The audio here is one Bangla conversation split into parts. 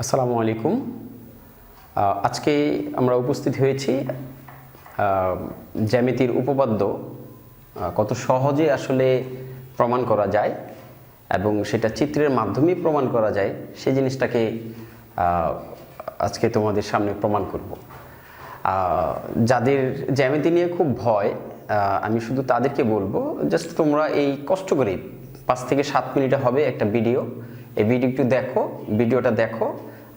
আসসালামু আলাইকুম। আজকে আমরা উপস্থিত হয়েছি জ্যামিতির উপপাদ্য কত সহজে আসলে প্রমাণ করা যায় এবং সেটা চিত্রের মাধ্যমে প্রমাণ করা যায় সেই জিনিসটাকে আজকে তোমাদের সামনে প্রমাণ করব। যাদের জ্যামিতি নিয়ে খুব ভয় আমি শুধু তাদেরকে বলব জাস্ট তোমরা এই কষ্ট করে পাঁচ থেকে সাত মিনিটে হবে একটা ভিডিও এই ভিডিওটি দেখো ভিডিওটা দেখো।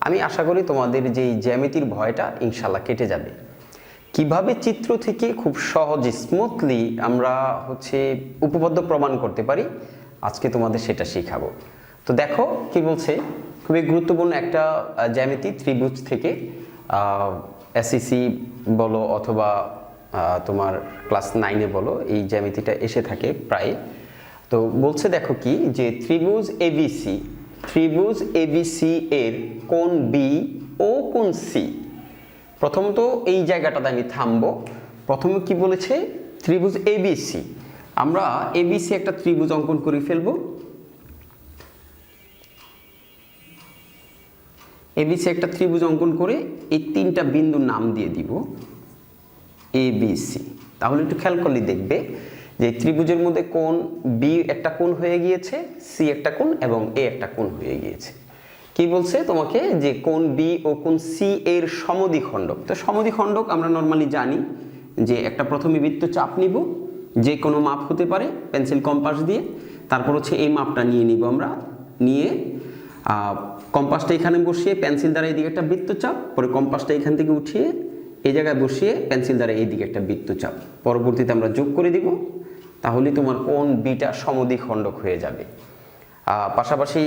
আমি আশা করি তোমাদের যে জ্যামিতির ভয়টা ইনশাল্লাহ কেটে যাবে। কীভাবে চিত্র থেকে খুব সহজ স্মুথলি আমরা হচ্ছে উপপাদ্য প্রমাণ করতে পারি, আজকে তোমাদের সেটা শেখাবো। তো দেখো, কি বলছে? খুবই গুরুত্বপূর্ণ একটা জ্যামিতি ত্রিভুজ থেকে এসিসি বলো অথবা তোমার ক্লাস নাইনে বলো, এই জ্যামিতিটা এসে থাকে প্রায়। তো বলছে দেখো কি, যে ত্রিভুজ এবিসি ত্রিভুজ এবিসি এর কোন বি ও কোন সি প্রথমত এই জায়গাটাতে আমি থামবো। প্রথমে কি বলেছে? ত্রিভুজ এবিসি আমরা এবিসি একটা ত্রিভুজ অঙ্কন করে ফেলব। এবিসি একটা ত্রিভুজ অঙ্কন করে এই তিনটা বিন্দুর নাম দিয়ে দিব। এ বি সি তাহলে একটু খেয়াল করলে দেখবে যে ত্রিভুজের মধ্যে কোন বি একটা কোণ হয়ে গিয়েছে সি একটা কোণ এবং এ একটা কোণ হয়ে গিয়েছে। কি বলছে তোমাকে? যে কোন বি ও কোন সি এর সমদ্বিখণ্ডক। তো সমদ্বিখণ্ডক আমরা নর্মালি জানি যে একটা প্রথমে বৃত্ত চাপ নিব, যে কোনো মাপ হতে পারে পেন্সিল কম্পাস দিয়ে। তারপর হচ্ছে এই মাপটা নিয়ে নিব আমরা। নিয়ে কম্পাসটা এখানে বসিয়ে পেন্সিল দ্বারা এইদিকে একটা বৃত্তচাপ, পরে কম্পাসটা এখান থেকে উঠিয়ে এই জায়গায় বসিয়ে পেন্সিল দ্বারা এইদিকে একটা বৃত্তচাপ। পরবর্তীতে আমরা যোগ করে দিব। তাহলে তোমার কোন বিটা সমদ্বিখণ্ডক হয়ে যাবে। পাশাপাশি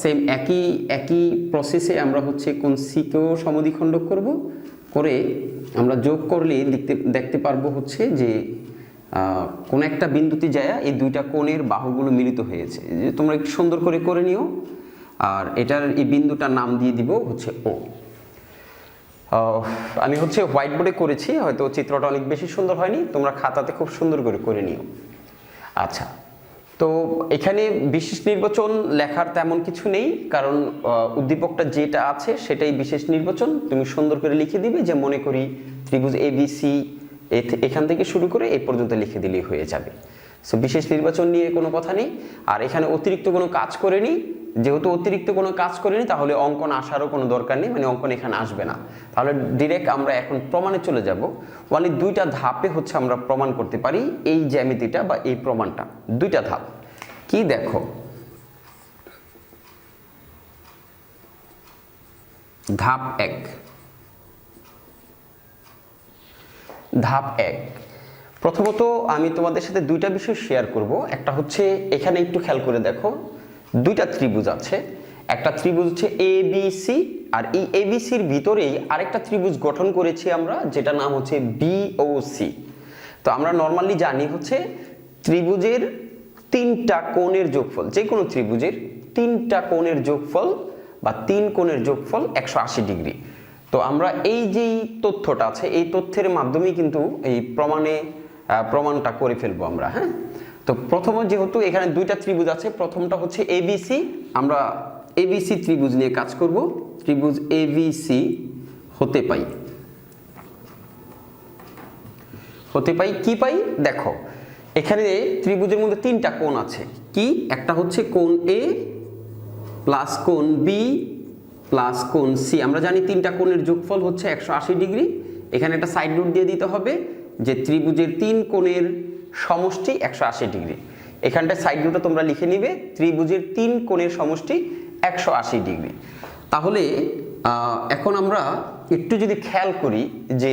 সেম একই একই প্রসেসে আমরা হচ্ছে কোন সিকেও সমদ্বিখণ্ডক করব। করে আমরা যোগ করলে দেখতে দেখতে পারব হচ্ছে যে কোন একটা বিন্দুতে যায়, এই দুইটা কোণের বাহুগুলো মিলিত হয়েছে। যে তোমরা একটু সুন্দর করে করে নিও। আর এটার এই বিন্দুটার নাম দিয়ে দিব হচ্ছে ও আমি হচ্ছে হোয়াইট বোর্ডে করেছি, হয়তো চিত্রটা অনেক বেশি সুন্দর হয়নি, তোমরা খাতাতে খুব সুন্দর করে করে নিও। আচ্ছা তো এখানে বিশেষ নির্বাচন লেখার তেমন কিছু নেই, কারণ উদ্দীপকটা যেটা আছে সেটাই বিশেষ নির্বাচন। তুমি সুন্দর করে লিখে দিবে, যে মনে করি ত্রিভুজ এ বি সি এখান থেকে শুরু করে এই পর্যন্ত লিখে দিলেই হয়ে যাবে। সো বিশেষ নির্বাচন নিয়ে কোনো কথা নেই। আর এখানে অতিরিক্ত কোনো কাজ করেনি যেহেতু অতিরিক্ত কোনো কাজ করেনি তাহলে অঙ্কন আসারও কোনো দরকার নেই। মানে অঙ্কন এখানে আসবে না। তাহলে ডিরেক্ট আমরা এখন প্রমাণে চলে যাব। ওয়ালি দুইটা ধাপে হচ্ছে আমরা প্রমাণ করতে পারি এই জ্যামিতিটা বা এই প্রমাণটা। দুইটা ধাপ। কি দেখো? ধাপ এক। ধাপ এক। প্রথমত আমি তোমাদের সাথে দুইটা বিষয় শেয়ার করব। একটা হচ্ছে, এখানে একটু খেয়াল করে দেখো, দুইটা ত্রিভুজ আছে। একটা ত্রিভুজ হচ্ছে এ বি সি আর এই এ বি সির ভিতরেই আরেকটা ত্রিভুজ গঠন করেছি আমরা যেটা নাম হচ্ছে বি ও সি তো আমরা নর্মালি জানি হচ্ছে ত্রিভুজের তিনটা কোণের যোগফল, যে কোনো ত্রিভুজের তিনটা কোণের যোগফল বা তিন কোণের যোগফল একশো আশি ডিগ্রি। তো আমরা এই যেই তথ্যটা আছে, এই তথ্যের মাধ্যমে কিন্তু এই প্রমাণে প্রমাণটা করে ফেলব আমরা হ্যাঁ? তো প্রথম যেহেতু এখানে দুইটা ত্রিভুজ আছে, প্রথমটা হচ্ছে এবিসি আমরা এবিসি ত্রিভুজ নিয়ে কাজ করব। ত্রিভুজ এবিসি হতে পাই। হতে পাই, কি পাই? দেখো, এখানে ত্রিভুজের মধ্যে তিনটা কোণ আছে। কি? একটা হচ্ছে কোণ এ প্লাস কোণ বি প্লাস কোণ সি আমরা জানি তিনটা কোণের যোগফল হচ্ছে একশো আশি ডিগ্রি। এখানে একটা সাইড রুট দিয়ে দিতে হবে। যে ত্রিভুজের তিন কোণের সমষ্টি একশো আশি ডিগ্রি। এখানটায় সাইড তোমরা লিখে নিবে, ত্রিভুজের তিন কোণের সমষ্টি একশো আশি ডিগ্রি। তাহলে এখন আমরা একটু যদি খেয়াল করি যে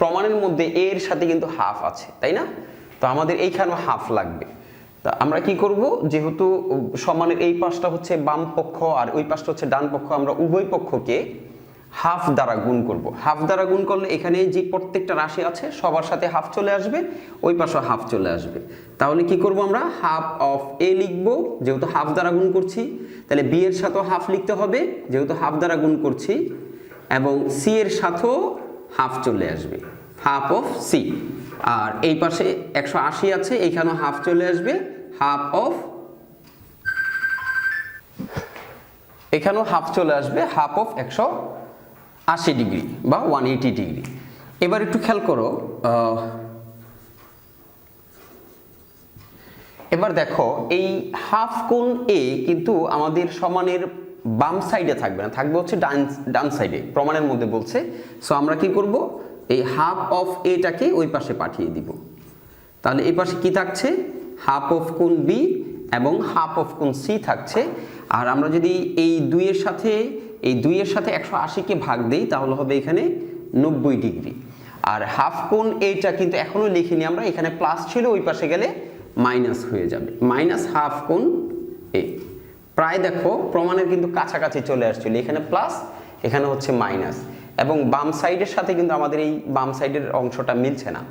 প্রমাণের মধ্যে এর সাথে কিন্তু হাফ আছে, তাই না? তো আমাদের এইখানেও হাফ লাগবে। তা আমরা কি করব? যেহেতু সমানের এই পাশটা হচ্ছে বাম পক্ষ আর ওই পাশটা হচ্ছে ডান পক্ষ, আমরা উভয় পক্ষকে হাফ দ্বারা গুণ করব। হাফ দ্বারা গুণ করলে এখানে যে প্রত্যেকটা রাশি আছে, সবার সাথে হাফ চলে আসবে, ওই পাশে হাফ চলে আসবে। তাহলে কি করব আমরা? হাফ অফ এ লিখব, যেহেতু হাফ দ্বারা গুণ করছি, তাহলে বি এর সাথেও হাফ লিখতে হবে, যেহেতু হাফ দ্বারা গুণ করছি, এবং সি এর সাথেও হাফ চলে আসবে। Half of C. আর এই পাশে একশো আশি আছে এইখানেও হাফ চলে আসবে। হাফ অফ এখানেও হাফ চলে আসবে, হাফ অফ একশো আশি ডিগ্রি বা ওয়ান এইটি ডিগ্রি। এবার একটু খেয়াল করো এবার দেখো, এই হাফ কোণ এ কিন্তু আমাদের সমানের বাম সাইডে থাকবে না, থাকবে হচ্ছে ডান ডান সাইডে প্রমাণের মধ্যে বলছে। সো আমরা কি করব? এই হাফ অফ এটাকে ওই পাশে পাঠিয়ে দিব। তাহলে এই পাশে কি থাকছে? হাফ অফ কোণ বি এবং হাফ অফ কোণ সি থাকছে। আর আমরা যদি এই দুইয়ের সাথে এই দুইয়ের সাথে একশো আশিকে ভাগ দিই, তাহলে হবে এখানে নব্বই ডিগ্রি। আর হাফ কোণ এইটা কিন্তু এখনও লিখিনি আমরা, এখানে প্লাস ছিল, ওই পাশে গেলে মাইনাস হয়ে যাবে। মাইনাস হাফ কোণ এ। প্রায় দেখো, প্রমাণের কিন্তু কাছাকাছি চলে আসছিল, এখানে প্লাস, এখানে হচ্ছে মাইনাস। এবং বাম সাইডের সাথে কিন্তু আমাদের এই বাম সাইডের অংশটা মিলছে না।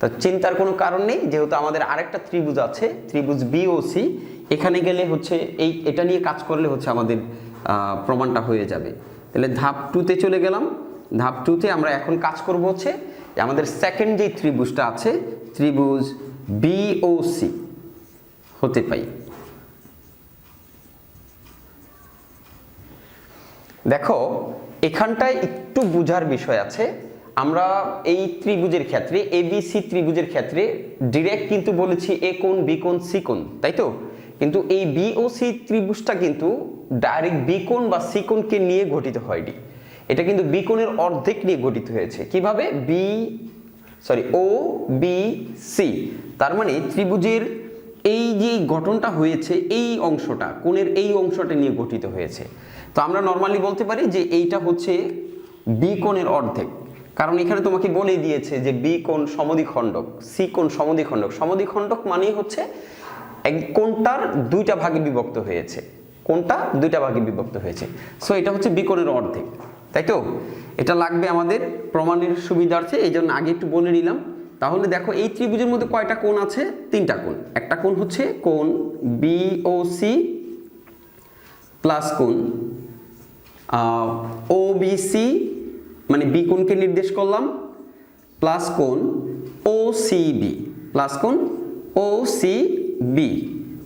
তো চিন্তার কোনো কারণ নেই, যেহেতু আমাদের আরেকটা ত্রিভুজ আছে, ত্রিভুজ বি ও সি, এখানে গেলে হচ্ছে এই, এটা নিয়ে কাজ করলে হচ্ছে আমাদের প্রমাণটা হয়ে যাবে। তাহলে ধাপ টুতে চলে গেলাম। ধাপ টুতে আমরা এখন কাজ করব হচ্ছে আমাদের সেকেন্ড যে ত্রিভুজটা আছে, ত্রিভুজ বি ও সি হতে পাই। দেখো, এখানটায় একটু বোঝার বিষয় আছে। আমরা এই ত্রিভুজের ক্ষেত্রে এবিসি ত্রিভুজের ক্ষেত্রে ডিরেক্ট কিন্তু বলেছি এ কোণ বি কোণ সি কোণ, তাই তো? কিন্তু এই বি ও সি ত্রিভুজটা কিন্তু ডাইরেক্ট বি কোণ বা সি কোণকে নিয়ে গঠিত হয়নি। এটা কিন্তু বি কোণের অর্ধেক নিয়ে গঠিত হয়েছে। কীভাবে? B sorry O B C তার মানে ত্রিভুজের এই যে গঠনটা হয়েছে, এই অংশটা, কোণের এই অংশটা নিয়ে গঠিত হয়েছে। তো আমরা নর্মালি বলতে পারি যে এইটা হচ্ছে বি কোণের অর্ধেক। কারণ এখানে তোমাকে বলে দিয়েছে যে বি কোণ সমদ্বিখণ্ডক সি কোণ সমদ্বিখণ্ডক। সমদ্বিখণ্ডক মানেই হচ্ছে এক কোণটার দুইটা ভাগে বিভক্ত হয়েছে। কোনটা? দুইটা ভাগে বিভক্ত হয়েছে। সো এটা হচ্ছে বি কোণের অর্ধেক, তাই তো? এটা লাগবে আমাদের প্রমাণের সুবিধার্থে, এই জন্য আগে একটু বলে নিলাম। তাহলে দেখো, এই ত্রিভুজের মধ্যে কয়টা কোণ আছে? তিনটা কোণ। একটা কোণ হচ্ছে কোণ বি ও সি প্লাস কোণ ও বি সি মানে বি কোণকে নির্দেশ করলাম প্লাস কোণ বি প্লাস কোণ ও সি বি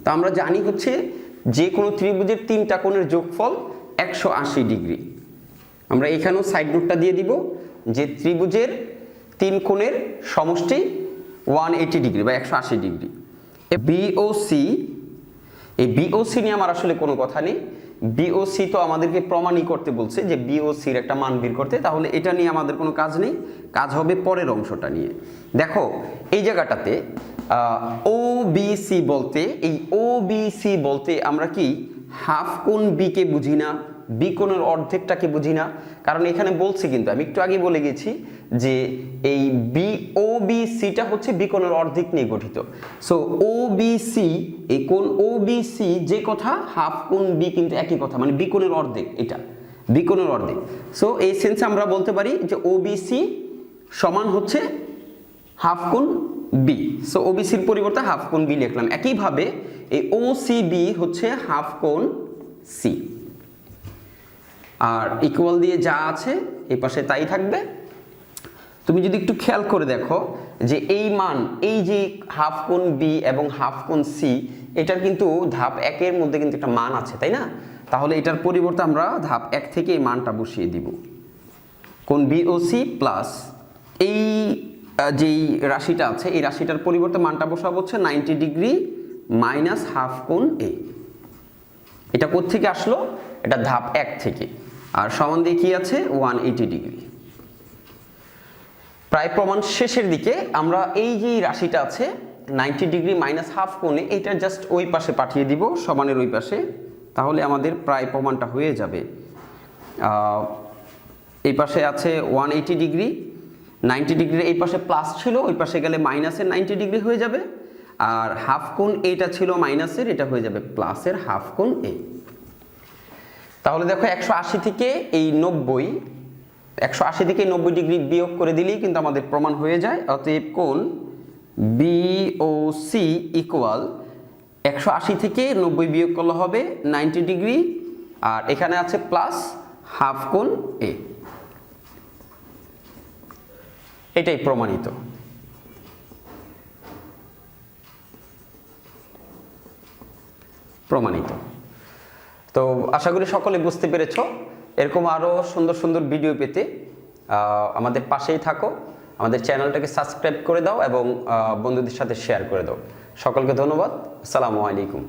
তা আমরা জানি হচ্ছে যে কোনো ত্রিভুজের তিনটা কোণের যোগফল একশো আশি ডিগ্রি। আমরা এখানেও সাইড নোটটা দিয়ে দিব, যে ত্রিভুজের তিন কোণের সমষ্টি ওয়ান ডিগ্রি বা একশো আশি ডিগ্রি। বিওসি এই বিওসি নিয়ে আমার আসলে কোনো কথা নেই। বিওসি তো আমাদেরকে প্রমাণই করতে বলছে যে বিওসির একটা মান বের করতে, তাহলে এটা নিয়ে আমাদের কোনো কাজ নেই। কাজ হবে পরের অংশটা নিয়ে। দেখো, এই জায়গাটাতে ও বিসি বলতে, এই ও বিসি বলতে আমরা কি হাফ কোণ বিকে বুঝি না বি কোণের অর্ধেকটাকে বুঝি না? কারণ এখানে বলছে কিন্তু, আমি একটু আগে বলে গেছি যে এই বি ও বি সিটা হচ্ছে বি কোণের অর্ধেক নিয়ে গঠিত। সো ও বি সি এই কোণ ও বি সি যে কথা, হাফ কোণ বি কিন্তু একই কথা মানে বি কোণের অর্ধেক, এটা বি কোণের অর্ধেক। সো এই সেন্সে আমরা বলতে পারি যে ও বি সি সমান হচ্ছে হাফ কোণ বি সো ওবিসির পরিবর্তে হাফ কোণ বি লিখলাম। একইভাবে এই ও সি বি হচ্ছে হাফ কোণ সি আর ইকুয়াল দিয়ে যা আছে এই পাশে তাই থাকবে। তুমি যদি একটু খেয়াল করে দেখো যে এই মান, এই যে হাফ কোণ বি এবং হাফ কোণ সি এটার কিন্তু ধাপ একের মধ্যে কিন্তু একটা মান আছে, তাই না? তাহলে এটার পরিবর্তে আমরা ধাপ এক থেকে এই মানটা বসিয়ে দিব। কোন বি ও সি প্লাস এই যেই রাশিটা আছে, এই রাশিটার পরিবর্তে মানটা বসাবো হচ্ছে নাইনটি ডিগ্রি মাইনাস হাফ কোণ এ এটা থেকে আসলো? এটা ধাপ এক থেকে। আর সমান দিয়ে কি আছে? ওয়ান এইটি ডিগ্রি প্রায় প্রমাণ শেষের দিকে আমরা এই যে রাশিটা আছে নাইনটি ডিগ্রি মাইনাস হাফ কোণে, এটা জাস্ট ওই পাশে পাঠিয়ে দিব, সমানের ওই পাশে, তাহলে আমাদের প্রায় প্রমাণটা হয়ে যাবে। এই পাশে আছে ওয়ান এইটি ডিগ্রি নাইনটি ডিগ্রির এই পাশে প্লাস ছিল, ওই পাশে গেলে মাইনাসের নাইনটি ডিগ্রি হয়ে যাবে। আর হাফ কোণ এইটা ছিল মাইনাসের এটা হয়ে যাবে প্লাসের হাফ কোণ এই তাহলে দেখো একশো আশি থেকে এই নব্বই, একশো আশি থেকে নব্বই ডিগ্রি বিয়োগ করে দিলেই কিন্তু আমাদের প্রমাণ হয়ে যায়। অতএব কোণ বি ও সি ইকুয়াল একশো আশি থেকে নব্বই বিয়োগ করলে হবে নাইনটি ডিগ্রি, আর এখানে আছে প্লাস হাফ কোণ এ এটাই প্রমাণিত। প্রমাণিত। তো আশা করি সকলে বুঝতে পেরেছ। এরকম আরও সুন্দর সুন্দর ভিডিও পেতে আমাদের পাশেই থাকো, আমাদের চ্যানেলটাকে সাবস্ক্রাইব করে দাও এবং বন্ধুদের সাথে শেয়ার করে দাও। সকলকে ধন্যবাদ। আসসালামু আলাইকুম।